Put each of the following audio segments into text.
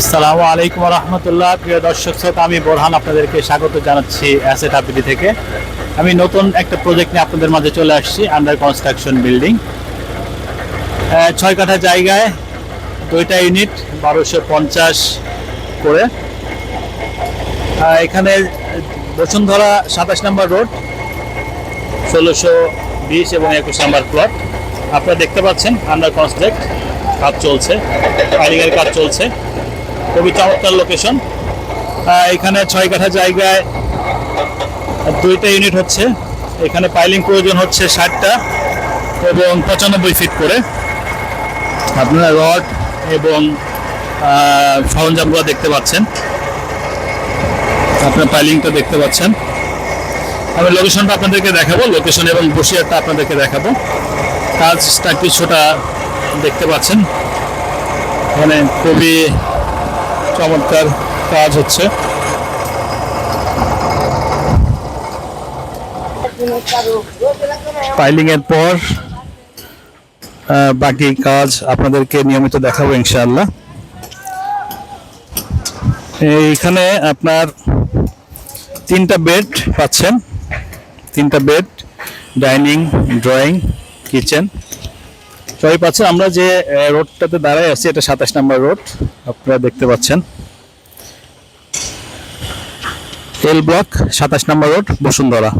আসসালামু আলাইকুম রহমতুল্লাহ প্রিয় দর্শক শ্রোতা, আমি বোরহান আপনাদেরকে স্বাগত জানাচ্ছি অ্যাসেট আপিটি থেকে। আমি নতুন একটা প্রজেক্ট নিয়ে আপনাদের মাঝে চলে আসছি আন্ডার কনস্ট্রাকশন বিল্ডিং ছয় কাঠা জায়গায় দুইটা ইউনিট বারোশো পঞ্চাশ করে। এখানে বসুন্ধরা সাতাশ নম্বর রোড ষোলোশো বিশ এবং একুশ নম্বর প্লট আপনারা দেখতে পাচ্ছেন আন্ডার কনস্ট্রাক্ট কাজ চলছে ফাইলিংয়ের কাজ চলছে। খুবই চমৎকার লোকেশন এখানে ছয় কাঠা জায়গায় দুইটা ইউনিট হচ্ছে। এখানে পাইলিং প্রয়োজন হচ্ছে ষাটটা এবং পঁচানব্বই ফিট করে। আপনারা রড এবং সরঞ্জামগুলো দেখতে পাচ্ছেন। আপনার পাইলিংটা দেখতে পাচ্ছেন। আমি লোকেশনটা আপনাদেরকে দেখাবো। লোকেশন এবং বসিয়ারটা আপনাদেরকে দেখাবো। কাজটা কিছুটা দেখতে পাচ্ছেন। এখানে খুবই চমৎকার কাজ হচ্ছে। পাইলিং এর পর বাকি কাজ আপনাদেরকে নিয়মিত দেখাবো ইনশাআল্লাহ। এইখানে আপনার তিনটা বেড পাচ্ছেন। তিনটা বেড ডাইনিং ড্রয়িং কিচেন সবই পাচ্ছেন আমরা যে রোডটাতে দাঁড়ায় আছি, এটা সাতাশ নম্বর রোড, আপনারা দেখতে পাচ্ছেন। এল ব্লক সাতাশ নম্বর রোড, বসুন্ধরা।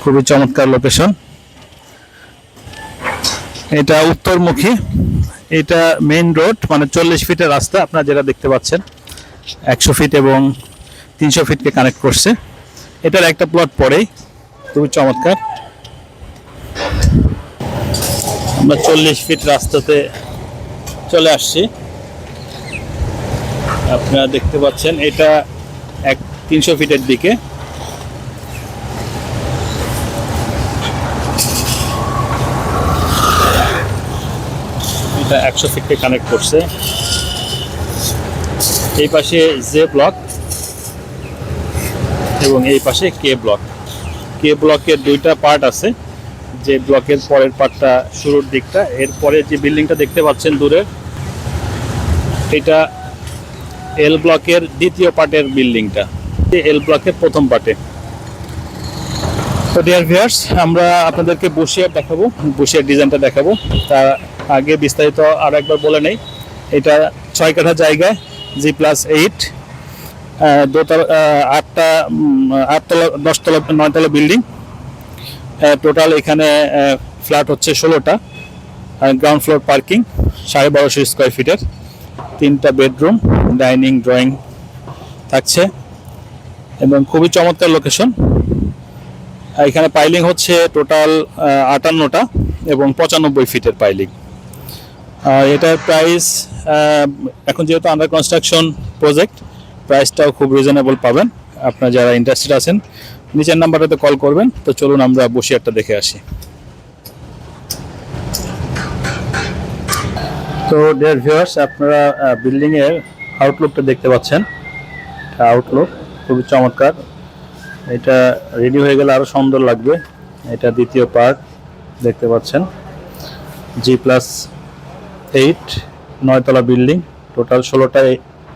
খুবই চমৎকার লোকেশন এটা উত্তরমুখী, এটা মেইন রোড মানে চল্লিশ ফিটের রাস্তা, আপনারা যেটা দেখতে পাচ্ছেন, একশো ফিট এবং তিনশো ফিটকে কানেক্ট করছে। এটার একটা প্লট পরেই, খুবই চমৎকার। আমরা চল্লিশ ফিট রাস্তাতে চলে আসছি। আপনারা দেখতে পাচ্ছেন, এটা এক তিনশো ফিটের দিকে। এটা একশো ফিটকে কানেক্ট করছে। এই পাশে জে ব্লক এবং এই পাশে কে ব্লক কে ব্লকের দুইটা পার্ট আছে। যে ব্লকের পরের পার্টটা শুরুর দিকটা, এরপরে যে বিল্ডিংটা দেখতে পাচ্ছেন দূরে, এটা এল ব্লকের দ্বিতীয় পার্টের বিল্ডিংটা। এল ব্লকের প্রথম পার্টে তো ডিয়ার ভিয়ার্স আমরা আপনাদেরকে বসিয়ার দেখাবো বসিয়ার ডিজাইনটা দেখাবো। তার আগে বিস্তারিত আর একবার বলে নেই। এটা ছয় কাঠা জায়গায় জি প্লাস এইট দোতলা আটটা আটতলা, দশতলা, নয়তলা বিল্ডিং। টোটাল এখানে ফ্ল্যাট হচ্ছে ষোলোটা গ্রাউন্ড ফ্লোর পার্কিং সাড়ে বারোশো স্কোয়ার ফিটের তিনটা বেডরুম ডাইনিং ড্রয়িং থাকছে। এবং খুবই চমৎকার লোকেশন এখানে পাইলিং হচ্ছে টোটাল আটান্নটা এবং পঁচানব্বই ফিটের পাইলিং এটার প্রাইস এখন যেহেতু আন্ডার কনস্ট্রাকশন প্রজেক্ট প্রাইসটাও খুব রিজনেবল পাবেন। আপনারা যারা ইন্টারেস্টেড আছেন নিচের নাম্বারটাতে কল করবেন। তো চলুন আমরা বসিয়ারটা দেখে আসি। তো ডিয়ার ভিউয়ার্স আপনারা বিল্ডিং এর আউটলুকটা দেখতে পাচ্ছেন। আউটলুক খুবই চমৎকার। এটা রেডি হয়ে গেলে আরও সুন্দর লাগবে। এটা দ্বিতীয় পার্ট দেখতে পাচ্ছেন। জি প্লাস এইট নয়তলা বিল্ডিং টোটাল ষোলোটা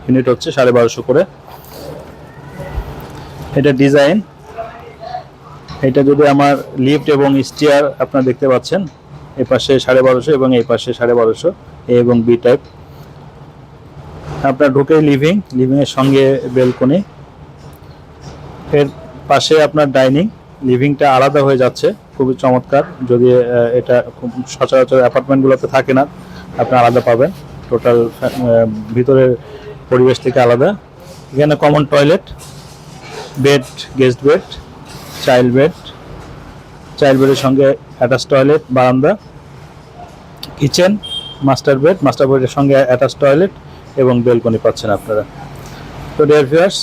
ইউনিট হচ্ছে সাড়ে বারোশো করে। এটা ডিজাইন এটা যদি আমার লিফট এবং স্টিয়ার আপনারা দেখতে পাচ্ছেন, এ পাশে সাড়ে বারোশো এবং এই পাশে সাড়ে বারোশো, এ এবং বি টাইপ আপনার ঢুকে লিভিং লিভিং এর সঙ্গে বেলকনি এর পাশে আপনার ডাইনিং লিভিংটা আলাদা হয়ে যাচ্ছে, খুবই চমৎকার। যদি এটা সচরাচর অ্যাপার্টমেন্টগুলোতে থাকে না, আপনি আলাদা পাবেন। টোটাল ভিতরের পরিবেশ থেকে আলাদা। এখানে common toilet bed guest bed child bed, child বেডের সঙ্গে অ্যাটাচ টয়লেট, বারান্দা, কিচেন, মাস্টার বেড, মাস্টার বেডের সঙ্গে অ্যাটাচ টয়লেট এবং বেলকনি পাচ্ছেন আপনারা। তো ডিয়ার ভিউয়ার্স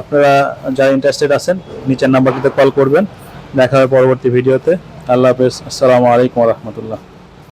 আপনারা যারা ইন্টারেস্টেড আছেন, নিচের নাম্বারটিতে কল করবেন। দেখা হবে পরবর্তী ভিডিওতে আল্লাহ হাফেজ। আসসালামু আলাইকুম রহমতুল্লাহ।